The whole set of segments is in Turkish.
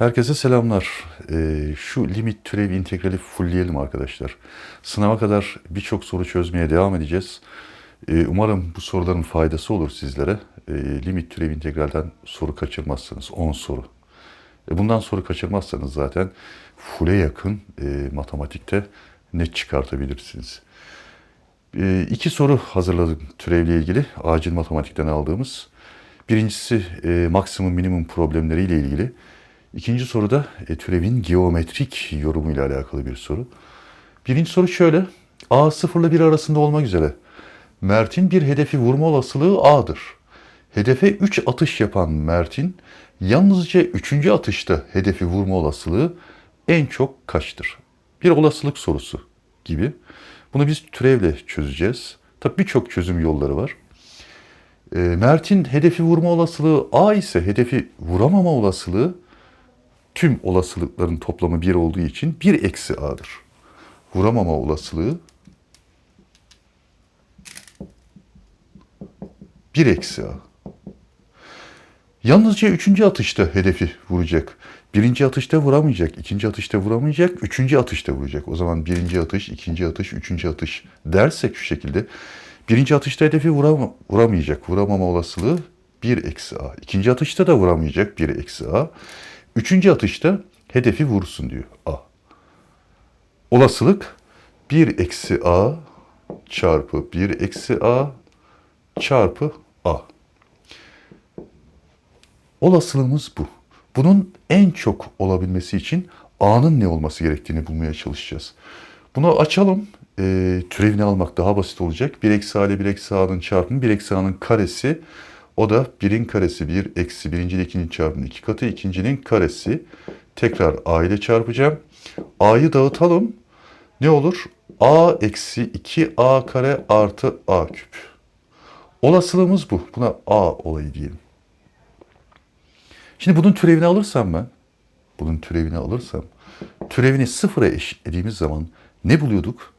Herkese selamlar. Ee, şu limit türevi integrali fullleyelim arkadaşlar. Sınava kadar birçok soru çözmeye devam edeceğiz. Ee, umarım bu soruların faydası olur sizlere. Ee, limit türevi integralden soru kaçırmazsınız. 10 soru. E, bundan soru kaçırmazsanız zaten full'e yakın e, matematikte net çıkartabilirsiniz. E, iki soru hazırladım türevle ilgili. Acil matematikten aldığımız. Birincisi e, maksimum minimum problemleriyle ilgili. İkinci soruda e, türevin geometrik yorumuyla alakalı bir soru. Birinci soru şöyle. A 0 ile 1 arasında olmak üzere. Mert'in bir hedefi vurma olasılığı A'dır. Hedefe 3 atış yapan Mert'in yalnızca 3. atışta hedefi vurma olasılığı en çok kaçtır? Bir olasılık sorusu gibi. Bunu biz türevle çözeceğiz. Tabii birçok çözüm yolları var. E, Mert'in hedefi vurma olasılığı A ise hedefi vuramama olasılığı tüm olasılıkların toplamı 1 olduğu için 1 eksi A'dır. Vuramama olasılığı 1 eksi A. Yalnızca üçüncü atışta hedefi vuracak. Birinci atışta vuramayacak, ikinci atışta vuramayacak, üçüncü atışta vuracak. O zaman birinci atış, ikinci atış, üçüncü atış dersek şu şekilde. Birinci atışta hedefi vurama, vuramayacak. Vuramama olasılığı 1 eksi A. İkinci atışta da vuramayacak 1 eksi A. Üçüncü atışta hedefi vursun diyor A. Olasılık 1 eksi A çarpı 1 eksi A çarpı A. Olasılığımız bu. Bunun en çok olabilmesi için A'nın ne olması gerektiğini bulmaya çalışacağız. Bunu açalım. E, türevini almak daha basit olacak. 1 eksi A ile 1 eksi A'nın çarpımı 1 eksi A'nın karesi. O da 1'in karesi 1 eksi birinci ile ikinci çarpımı 2 katı ikincinin karesi. Tekrar A ile çarpacağım. A'yı dağıtalım. Ne olur? A eksi 2A kare artı A küp. Olasılığımız bu. Buna A olayı diyelim. Şimdi bunun türevini alırsam ben, bunun türevini alırsam, türevini sıfıra eşitlediğimiz zaman ne buluyorduk?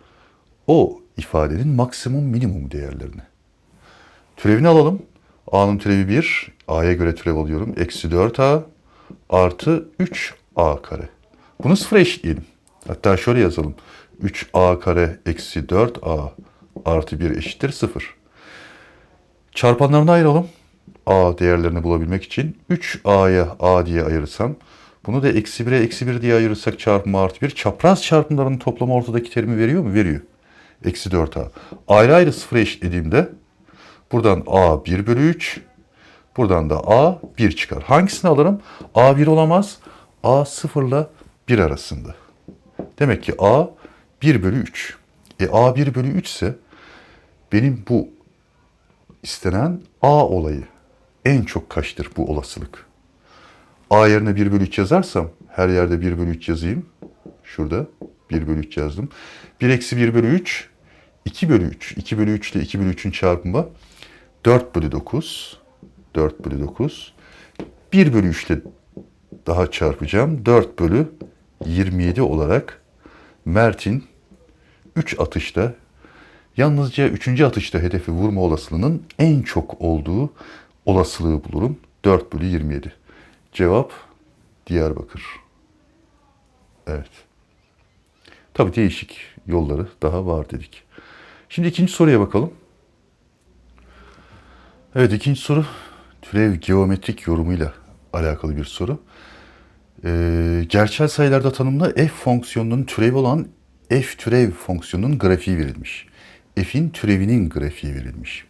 O ifadenin maksimum minimum değerlerini. Türevini alalım. A'nın türevi 1, A'ya göre türev alıyorum. Eksi 4A artı 3A kare. Bunu sıfıra eşitleyelim. Hatta şöyle yazalım. 3A kare eksi 4A artı 1 eşittir 0. Çarpanlarını ayıralım. A değerlerini bulabilmek için 3A'ya A diye ayırırsam bunu da eksi 1'e eksi 1 diye ayırırsak çarpımı artı 1 çapraz çarpımların toplamı ortadaki terimi veriyor mu? Veriyor. Eksi 4A. Ayrı ayrı sıfıra eşitlediğimde buradan A 1 bölü 3 buradan da A 1 çıkar. Hangisini alırım? A 1 olamaz. A 0 ile 1 arasında. Demek ki A 1 bölü 3. E A 1 bölü 3 ise benim bu istenen A olayı en çok kaçtır bu olasılık? A yerine 1 bölü 3 yazarsam her yerde 1 bölü 3 yazayım. Şurada 1 bölü 3 yazdım. 1 eksi 1 bölü 3 2 bölü 3. 2 bölü 3 ile 2 bölü 3'ün çarpımı 4 bölü 9. 4 bölü 9. 1 bölü 3 ile daha çarpacağım. 4 bölü 27 olarak Mert'in 3 atışta yalnızca 3. atışta hedefi vurma olasılığının en çok olduğu olasılığı bulurum. 4 bölü 27. Cevap Diyarbakır. Evet. Tabii değişik yolları daha var dedik. Şimdi ikinci soruya bakalım. Evet ikinci soru türev geometrik yorumuyla alakalı bir soru. Ee, gerçel sayılarda tanımlı f fonksiyonunun türevi olan f türev fonksiyonunun grafiği verilmiş. f'in türevinin grafiği verilmiş.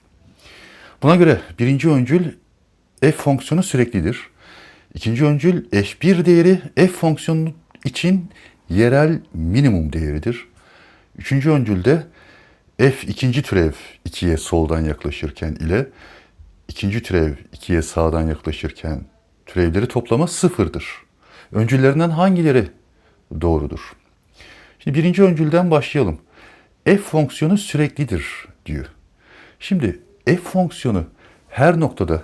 Buna göre birinci öncül f fonksiyonu süreklidir. İkinci öncül f1 değeri f fonksiyonu için yerel minimum değeridir. Üçüncü öncülde f ikinci türev 2'ye soldan yaklaşırken ile ikinci türev 2'ye sağdan yaklaşırken türevleri toplama sıfırdır. Öncüllerinden hangileri doğrudur? Şimdi birinci öncülden başlayalım. f fonksiyonu süreklidir diyor. Şimdi f fonksiyonu her noktada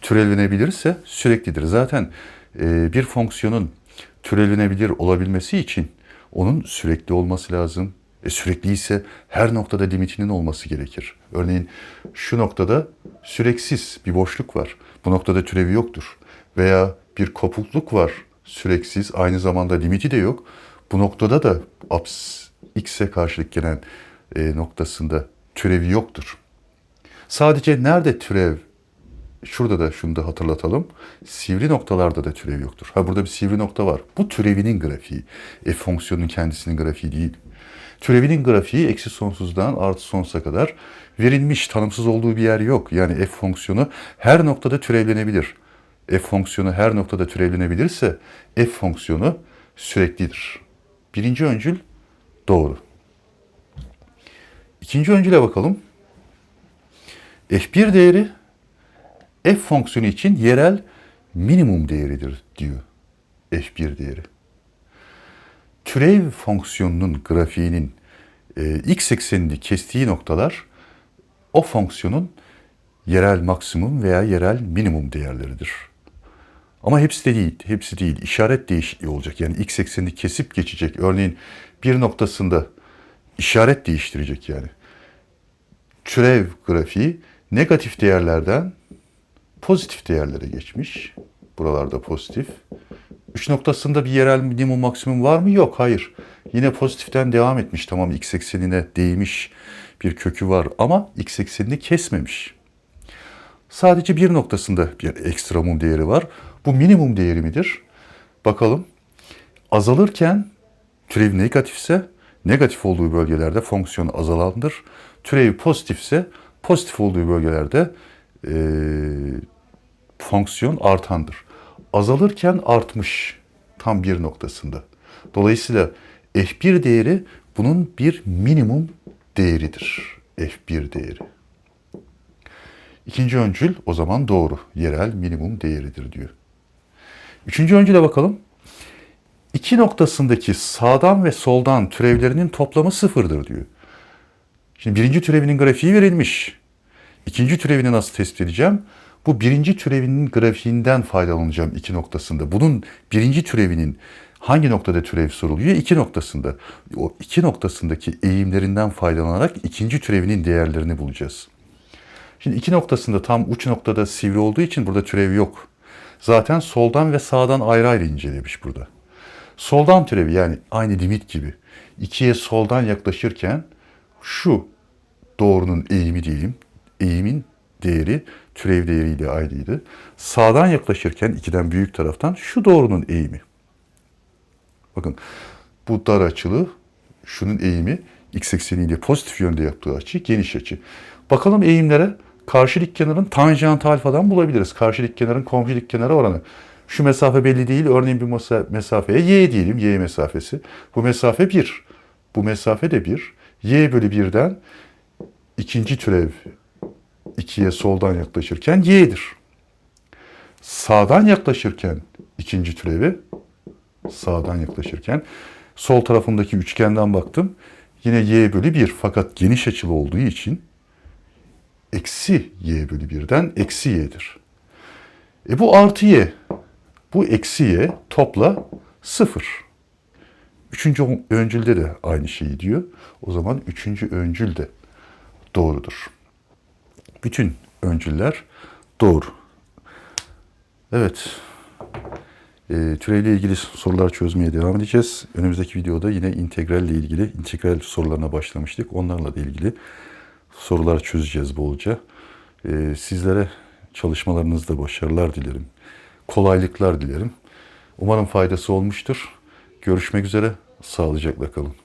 türevlenebilirse süreklidir. Zaten e, bir fonksiyonun türevlenebilir olabilmesi için onun sürekli olması lazım. E, sürekli ise her noktada limitinin olması gerekir. Örneğin şu noktada süreksiz bir boşluk var. Bu noktada türevi yoktur. Veya bir kopukluk var. Süreksiz. Aynı zamanda limiti de yok. Bu noktada da x'e karşılık gelen e, noktasında türevi yoktur. Sadece nerede türev Şurada da şunu da hatırlatalım. Sivri noktalarda da türev yoktur. Ha burada bir sivri nokta var. Bu türevinin grafiği. F fonksiyonunun kendisinin grafiği değil. Türevinin grafiği eksi sonsuzdan artı sonsuza kadar verilmiş, tanımsız olduğu bir yer yok. Yani f fonksiyonu her noktada türevlenebilir. F fonksiyonu her noktada türevlenebilirse f fonksiyonu süreklidir. Birinci öncül doğru. İkinci öncüle bakalım. f1 değeri f fonksiyonu için yerel minimum değeridir diyor f1 değeri. Türev fonksiyonunun grafiğinin e, x eksenini kestiği noktalar o fonksiyonun yerel maksimum veya yerel minimum değerleridir. Ama hepsi de değil, hepsi değil. İşaret değişikliği olacak. Yani x eksenini kesip geçecek. Örneğin bir noktasında işaret değiştirecek yani. Türev grafiği negatif değerlerden pozitif değerlere geçmiş. Buralarda pozitif. Üç noktasında bir yerel minimum maksimum var mı? Yok, hayır. Yine pozitiften devam etmiş. Tamam x eksenine değmiş bir kökü var ama x eksenini kesmemiş. Sadece bir noktasında bir ekstremum değeri var. Bu minimum değeri midir? Bakalım. Azalırken türev negatifse negatif olduğu bölgelerde fonksiyon azalandır. Türevi pozitifse pozitif olduğu bölgelerde e, fonksiyon artandır. Azalırken artmış tam bir noktasında. Dolayısıyla f1 değeri bunun bir minimum değeridir. f1 değeri. İkinci öncül o zaman doğru. Yerel minimum değeridir diyor. Üçüncü öncüle bakalım. İki noktasındaki sağdan ve soldan türevlerinin toplamı sıfırdır diyor. Şimdi birinci türevinin grafiği verilmiş. İkinci türevini nasıl tespit edeceğim? Bu birinci türevinin grafiğinden faydalanacağım iki noktasında. Bunun birinci türevinin hangi noktada türev soruluyor? İki noktasında. O iki noktasındaki eğimlerinden faydalanarak ikinci türevinin değerlerini bulacağız. Şimdi iki noktasında tam uç noktada sivri olduğu için burada türev yok. Zaten soldan ve sağdan ayrı ayrı incelemiş burada. Soldan türevi yani aynı limit gibi. ikiye soldan yaklaşırken şu doğrunun eğimi diyelim. Eğimin değeri türev değeriyle aynıydı. Sağdan yaklaşırken ikiden büyük taraftan şu doğrunun eğimi. Bakın bu dar açılı şunun eğimi x ekseniyle pozitif yönde yaptığı açı geniş açı. Bakalım eğimlere karşı dik kenarın tanjant alfadan bulabiliriz. Karşı dik kenarın komşu dik kenara oranı. Şu mesafe belli değil. Örneğin bir mesa- mesafeye y diyelim. Y mesafesi. Bu mesafe 1. Bu mesafe de 1. Y bölü 1'den ikinci türev 2'ye soldan yaklaşırken y'dir. Sağdan yaklaşırken ikinci türevi sağdan yaklaşırken sol tarafındaki üçgenden baktım. Yine y bölü 1 fakat geniş açılı olduğu için eksi y bölü 1'den eksi y'dir. E bu artı y. Bu eksi y topla 0. Üçüncü öncülde de aynı şeyi diyor. O zaman üçüncü öncül de doğrudur. Bütün öncüller doğru. Evet. E, türeyle ilgili sorular çözmeye devam edeceğiz. Önümüzdeki videoda yine integral ile ilgili integral sorularına başlamıştık. Onlarla da ilgili sorular çözeceğiz bolca. E, sizlere çalışmalarınızda başarılar dilerim. Kolaylıklar dilerim. Umarım faydası olmuştur. Görüşmek üzere. Sağlıcakla kalın.